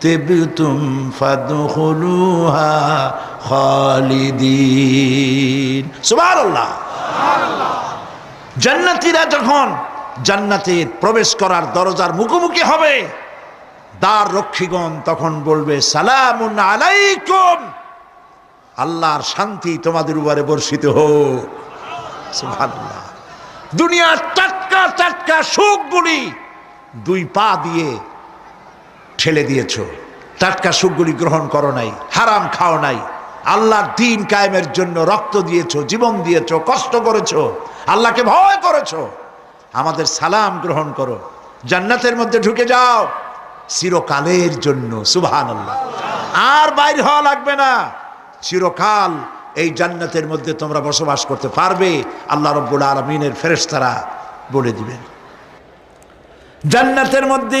তিবতুম ফাদখুলুহা খালিদিন। সুবহানাল্লাহ। জান্নাতীরা যখন জান্নাতে প্রবেশ করার দরজার মুখোমুখি হবে, দ্বার রক্ষীগণ তখন বলবে, সালামুন আলাইকুম। আল্লাহর শান্তি তোমাদের উপরে বর্ষিত হোক। সুবহানাল্লাহ। দুনিয়ার টাটকা টাটকা সুখগুলি দুই পা দিয়ে ঠেলে দিয়েছ। টাটকা সুখগুলি গ্রহণ করো নাই, হারাম খাও নাই। আল্লাহর দিন কায়েমের জন্য রক্ত দিয়েছ, জীবন দিয়েছ, কষ্ট করেছ, আল্লাহকে ভয় করেছ। আমাদের সালাম গ্রহণ করো। জান্নাতের মধ্যে ঢুকে যাও। চিরকালের জন্য সুবহান আল্লাহ আর বাইর হওয়া লাগবে না। চিরকাল এই জান্নাতের মধ্যে তোমরা বসবাস করতে পারবে। আল্লাহ রব্বুল আলমিনের ফেরেশতারা বলে দিবেন। জান্নাতের মধ্যে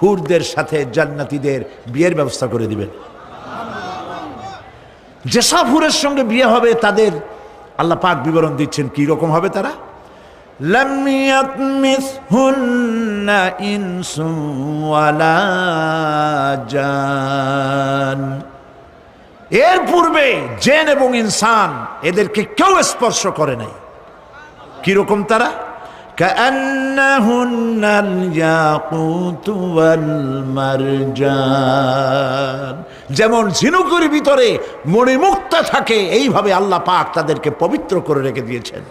হুরদের সাথে জান্নাতিদের বিয়ের ব্যবস্থা করে দিবেন। যেসব হুরের সঙ্গে বিয়ে হবে, তাদের আল্লাহ পাক বিবরণ দিচ্ছেন, কি রকম হবে তারা? এর পূর্বে জেন এবং ইনসান এদেরকে কেউ স্পর্শ করে নাই। কীরকম তারা? كأنهن الياقوت والمرجان যেমন ঝিনুকের ভিতরে মণিমুক্তা থাকে এইভাবে আল্লাহ পাক তাদেরকে পবিত্র করে রেখে দিয়েছেন